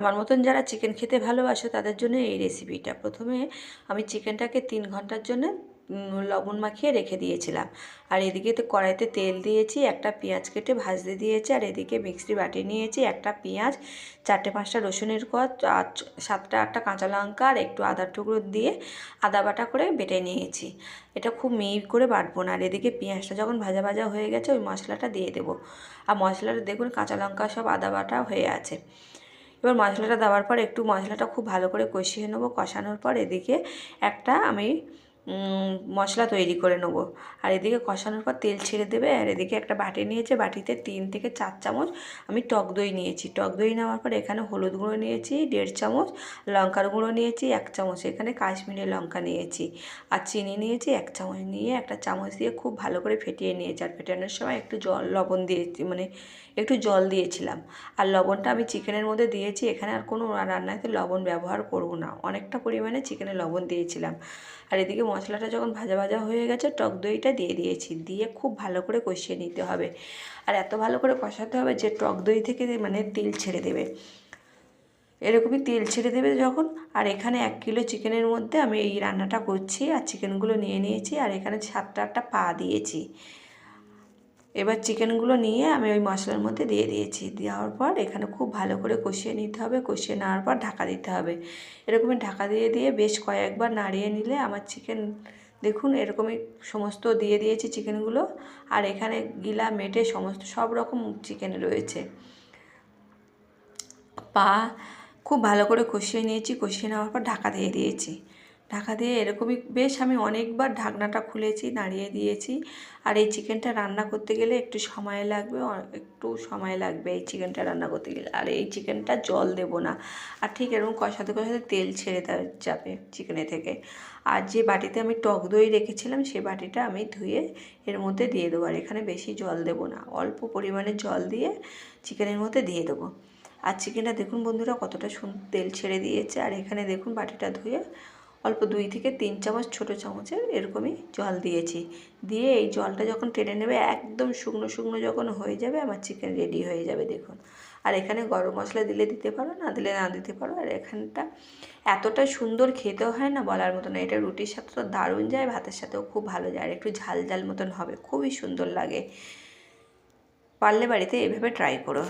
আমার মতন যারা চিকেন খেতে ভালোবাসে, তাদের জন্য এই রেসিপিটা প্রথমে আমি চিকেনটাকে তিন ঘণ্টার জন্য লবণ মাখিয়ে রেখে দিয়েছিলাম। আর এদিকে তো কড়াইতে তেল দিয়েছি, একটা পেঁয়াজ কেটে ভাজতে দিয়েছি, আর এদিকে মিক্সি বাটি নিয়েছি, একটা পেঁয়াজ, চারটে পাঁচটা রসুনের কোয়া আর সাতটা আটটা কাঁচা লঙ্কা, আর একটু আদার টুকরো দিয়ে আদা বাটা করে বেটে নিয়েছি। এটা খুব মিহি করে বাটবো না, আর এদিকে পেঁয়াজটা যখন ভাজা ভাজা হয়ে গেছে, ওই মশলাটা দিয়ে দেবো। আর মশলাটা দেখুন, কাঁচা লঙ্কা সব আদা বাটা হয়ে আছে। এবার মশলাটা দেওয়ার পর একটু মশলাটা খুব ভালো করে কষিয়ে নেব। কষানোর পর এদিকে একটা আমি মশলা তৈরি করে নেব। আর এদিকে কষানোর পর তেল ছেড়ে দেবে। আর এদিকে একটা বাটি নিয়েছে। বাটিতে তিন থেকে চার চামচ আমি টক দই নিয়েছি। টক দই নেওয়ার পর এখানে হলুদ গুঁড়ো নিয়েছি, দেড় চামচ। লঙ্কার গুঁড়ো নিয়েছি, এক চামচ। এখানে কাশ্মীরি লঙ্কা নিয়েছি। আর চিনি নিয়েছি, এক চামচ নিয়ে একটা চামচ দিয়ে খুব ভালো করে ফেটিয়ে নিয়েছি। আর ফেটানোর সময় একটু জল, লবণ দিয়েছি মানে একটু জল দিয়েছিলাম। আর লবণটা আমি চিকেনের মধ্যে দিয়েছি। এখানে আর কোনো রান্নাতে লবণ ব্যবহার করব না। অনেকটা পরিমাণে চিকেনে লবণ দিয়েছিলাম। আর এদিকে মশলাটা যখন ভাজা ভাজা হয়ে গেছে, টক দইটা দিয়ে দিয়েছি। দিয়ে খুব ভালো করে কষিয়ে নিতে হবে। আর এত ভালো করে কষাতে হবে যে, টক দই থেকে মানে তেল ছেড়ে দেবে। এরকমই তেল ছেড়ে দেবে যখন। আর এখানে এক কিলো চিকেনের মধ্যে আমি এই রান্নাটা করছি আর চিকেনগুলো নিয়ে নিয়েছি। আর এখানে সাতটা আটটা পা দিয়েছি। এবার চিকেনগুলো নিয়ে আমি ওই মশলার মধ্যে দিয়ে দিয়েছি। দেওয়ার পর এখানে খুব ভালো করে কষিয়ে নিতে হবে। কষিয়ে নেওয়ার পর ঢাকা দিতে হবে। এরকমই ঢাকা দিয়ে দিয়ে বেশ কয়েকবার নাড়িয়ে নিলে আমার চিকেন, দেখুন এরকমই সমস্ত দিয়ে দিয়েছি চিকেনগুলো। আর এখানে গিলা মেটে সমস্ত সব রকম চিকেন রয়েছে। পা খুব ভালো করে কষিয়ে নিয়েছি। কষিয়ে নেওয়ার পর ঢাকা দিয়ে দিয়েছি। ঢাকা দিয়ে এরকমই, বেশ আমি অনেকবার ঢাকনাটা খুলেছি, নাড়িয়ে দিয়েছি। আর এই চিকেনটা রান্না করতে গেলে একটু সময় লাগবে একটু সময় লাগবে এই চিকেনটা রান্না করতে গেলে। আর এই চিকেনটা জল দেবো না। আর ঠিক এরকম কষাতে কষাতে তেল ছেড়ে যাবে চিকেনে থেকে। আর যে বাটিতে আমি টক দই রেখেছিলাম সেই বাটিটা আমি ধুয়ে এর মধ্যে দিয়ে দেবো। আর এখানে বেশি জল দেবো না, অল্প পরিমাণে জল দিয়ে চিকেনের মধ্যে দিয়ে দেবো। আর চিকেনটা দেখুন বন্ধুরা কতটা তেল ছেড়ে দিয়েছে। আর এখানে দেখুন বাটিটা ধুয়ে অল্প দুই থেকে তিন চামচ ছোটো চামচের এরকমই জল দিয়েছি। দিয়ে এই জলটা যখন টেনে নেবে, একদম শুকনো শুকনো যখন হয়ে যাবে, আমার চিকেন রেডি হয়ে যাবে, দেখুন। আর এখানে গরম মশলা দিলে দিতে পারো, না দিলে না দিতে পারো, আর এখানটা এতটা সুন্দর খেতেও হয় না বলার মতো না। এটা রুটির সাথে তো দারুণ যায়, ভাতের সাথেও খুব ভালো যায়, আর একটু ঝাল ঝাল মতন হবে, খুবই সুন্দর লাগে। পারলে বাড়িতে এভাবে ট্রাই করো।